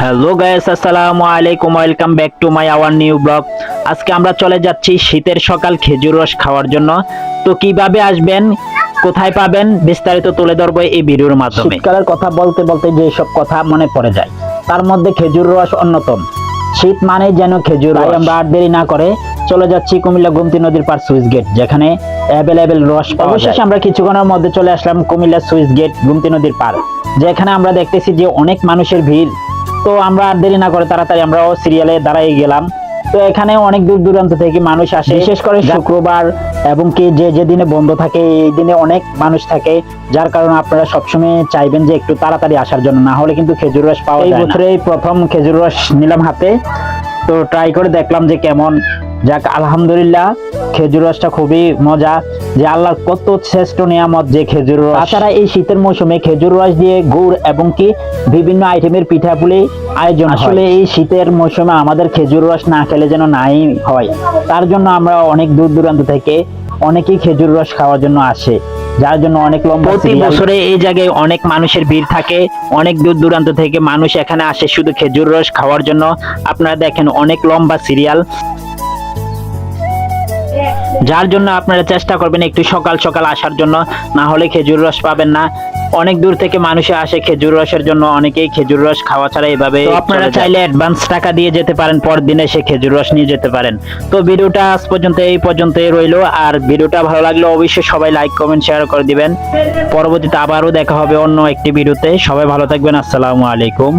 Hello guys আসসালামু আলাইকুম welcome back to my our new blog. আজকে আমরা চলে যাচ্ছি শীতের সকাল খেজুর রস খাওয়ার জন্য। তো কীভাবে আসবেন কোথায় পাবেন বিস্তারিত তুলে ধরবো এই ভিডিওর মাধ্যমে। শীতকালের কথা বলতে বলতে যে সব কথা মনে পড়ে যায়। তার মধ্যে খেজুর রস অন্যতম। শীত মানে যেন খেজুর রস। আমরা আর দেরি না করে চলে যাচ্ছি কুমিল্লা গুমতি নদীর পার সুইচ গেট যেখানে অ্যাভেলেবেল রস অবশেষে আমরা কিছুক্ষণের মধ্যে চলে আসলাম কুমিল্লা সুইচ গেট গুমতি নদীর পার যেখানে আমরা দেখতেছি যে অনেক মানুষের ভিড় তো আমরা আর দেরি না করে তাড়াতাড়ি আমরাও সিরিয়ালে দাঁড়াই গেলাম। তো এখানে অনেক দূর দূরান্ত থেকে মানুষ আসে। বিশেষ করে শুক্রবার এবং কি যে যে দিনে বন্ধ থাকে এই দিনে অনেক মানুষ থাকে যার কারণে আপনারা সবসময় চাইবেন যে একটু তাড়াতাড়ি আসার জন্য। না হলে কিন্তু খেজুর রস পাওয়া যায় এই বছরে প্রথম খেজুর রস নিলাম হাতে। তো ট্রাই করে দেখলাম যে কেমন যাক আলহামদুলিল্লাহ খেজুর রসটা খুবই মজা। যে আল্লাহর কত শ্রেষ্ঠ নিয়ামত যে খেজুর রস। তাছাড়া এই শীতের মৌসুমে খেজুর রস দিয়ে গুড় এবং কি বিভিন্ন আইটেমের পিঠাপুলি আয়োজন আসলে এই শীতের মৌসুমে আমাদের খেজুর রস না খেলে যেন নাই হয়। তার জন্য আমরা অনেক দূর দূরান্ত থেকে অনেকেই খেজুর রস খাওয়ার জন্য আসে। যার জন্য অনেক লম্বা প্রতি বছরে এই জায়গায় অনেক মানুষের ভিড় থাকে। অনেক দূর দূরান্ত থেকে মানুষ এখানে আসে শুধু খেজুর রস খাওয়ার জন্য। আপনারা দেখেন অনেক লম্বা সিরিয়াল। যার জন্য আপনারা চেষ্টা করবেন একটু সকাল সকাল আসার জন্য না হলে খেজুর রস পাবেন না। অনেক দূর থেকে মানুষে আসে খেজুর রসের জন্য অনেকেই খেজুর রস খাওয়া ছাড়া এভাবে আপনারা চাইলে অ্যাডভান্স টাকা দিয়ে যেতে পারেন পরের দিনে এসে খেজুর রস নিয়ে যেতে পারেন। তো ভিডিওটা আজ পর্যন্ত এই পর্যন্তই রইল আর ভিডিওটা ভালো লাগলে অবশ্যই সবাই লাইক কমেন্ট শেয়ার করে দিবেন। পরবর্তীতে আবারও দেখা হবে অন্য একটি ভিডিওতে। সবাই ভালো থাকবেন আসসালামু আলাইকুম।